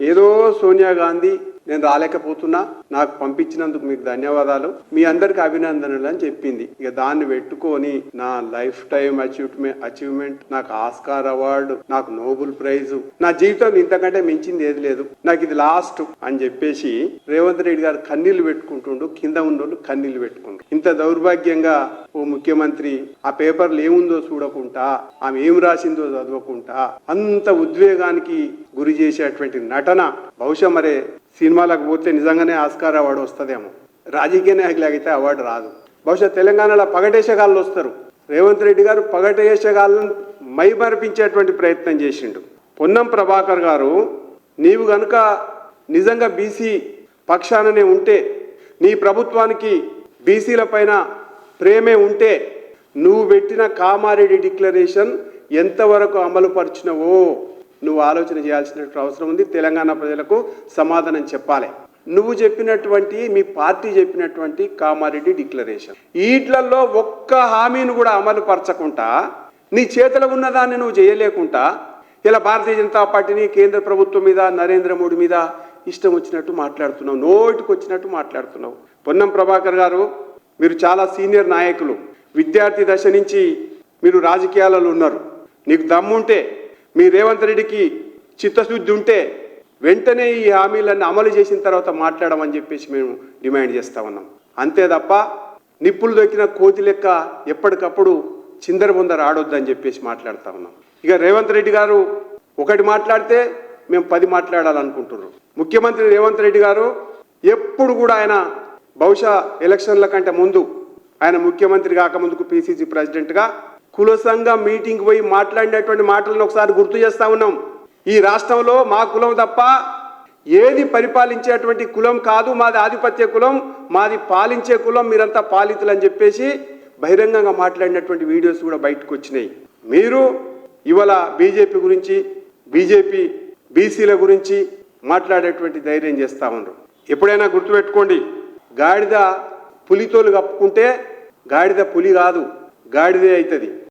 ఏదో సోనియా గాంధీ నేను రాలేకపోతున్నా నాకు పంపించినందుకు మీకు ధన్యవాదాలు. మీ అందరికి అభినందనలు అని చెప్పింది. ఇక దాన్ని పెట్టుకొని నా లైఫ్ టైం అచీవ్మెంట్ అచీవ్మెంట్ నాకు ఆస్కార్ అవార్డు నాకు నోబుల్ ప్రైజ్ నా జీవితం ఇంతకంటే మించింది ఏది లేదు. నాకు ఇది లాస్ట్ అని చెప్పేసి రేవంత్ రెడ్డి గారు కన్నీళ్ళు పెట్టుకుంటుండు కింద ఉన్నోళ్ళు కన్నీళ్ళు పెట్టుకుంటు ఇంత దౌర్భాగ్యంగా ఓ ముఖ్యమంత్రి ఆ పేపర్లు ఏముందో చూడకుండా ఆమె ఏం రాసిందో చదవకుండా అంత ఉద్వేగానికి గురి చేసేటువంటి నటన బహుశా మరే సినిమాలకు పోతే నిజంగానే ఆస్కార్ అవార్డు వస్తుందేమో. రాజకీయ నాయకులకైతే అవార్డు రాదు. బహుశా తెలంగాణలో పగటేసేగాళ్ళు వస్తారు. రేవంత్ రెడ్డి గారు పగటేసేగాళ్ళను మైమరిపించేటువంటి ప్రయత్నం చేసిండు. పొన్నం ప్రభాకర్ గారు నీవు గనుక నిజంగా బీసీ పక్షాననే ఉంటే నీ ప్రభుత్వానికి బీసీల పైన ప్రేమే ఉంటే నువ్వు పెట్టిన కామారెడ్డి డిక్లరేషన్ ఎంతవరకు అమలుపరిచినవో నువ్వు ఆలోచన చేయాల్సినటువంటి అవసరం ఉంది. తెలంగాణ ప్రజలకు సమాధానం చెప్పాలి. నువ్వు చెప్పినటువంటి మీ పార్టీ చెప్పినటువంటి కామారెడ్డి డిక్లరేషన్. వీటిలలో ఒక్క హామీని కూడా అమలు పరచకుండా నీ చేతిలో ఉన్నదాన్ని నువ్వు చేయలేకుండా ఇలా భారతీయ జనతా పార్టీని కేంద్ర ప్రభుత్వం మీద నరేంద్ర మోడీ మీద ఇష్టం వచ్చినట్టు మాట్లాడుతున్నావు. నోటికి వచ్చినట్టు మాట్లాడుతున్నావు. పొన్నం ప్రభాకర్ గారు మీరు చాలా సీనియర్ నాయకులు. విద్యార్థి దశ నుంచి మీరు రాజకీయాలలో ఉన్నారు. నీకు దమ్ముంటే మీ రేవంత్ రెడ్డికి చిత్తశుద్ధి ఉంటే వెంటనే ఈ హామీలన్నీ అమలు చేసిన తర్వాత మాట్లాడమని చెప్పేసి మేము డిమాండ్ చేస్తా ఉన్నాం. అంతే తప్ప నిప్పులు దొక్కిన కోతి లెక్క ఎప్పటికప్పుడు చిందర ముందర ఆడొద్దని చెప్పేసి మాట్లాడుతూ ఉన్నాం. ఇక రేవంత్ రెడ్డి గారు ఒకటి మాట్లాడితే మేము పది మాట్లాడాలనుకుంటున్నాం ముఖ్యమంత్రి రేవంత్ రెడ్డి గారు ఎప్పుడు కూడా ఆయన బహుశా ఎలక్షన్ల కంటే ముందు ఆయన ముఖ్యమంత్రి కాకముందుకు పిసిసి ప్రెసిడెంట్గా కులసంగా మీటింగ్ పోయి మాట్లాడినటువంటి మాటలను ఒకసారి గుర్తు చేస్తా ఉన్నాం. ఈ రాష్ట్రంలో మా కులం తప్ప ఏది పరిపాలించేటువంటి కులం కాదు మాది ఆధిపత్య కులం మాది పాలించే కులం మీరంతా పాలితులు అని చెప్పేసి బహిరంగంగా మాట్లాడినటువంటి వీడియోస్ కూడా బయటకు వచ్చినాయి. మీరు ఇవాళ బీజేపీ గురించి బీజేపీ బీసీల గురించి మాట్లాడేటువంటి ధైర్యం చేస్తా ఉన్నారు. ఎప్పుడైనా గుర్తుపెట్టుకోండి గాడిద పులితోలు కప్పుకుంటే గాడిద పులి కాదు గాడిదే అవుతుంది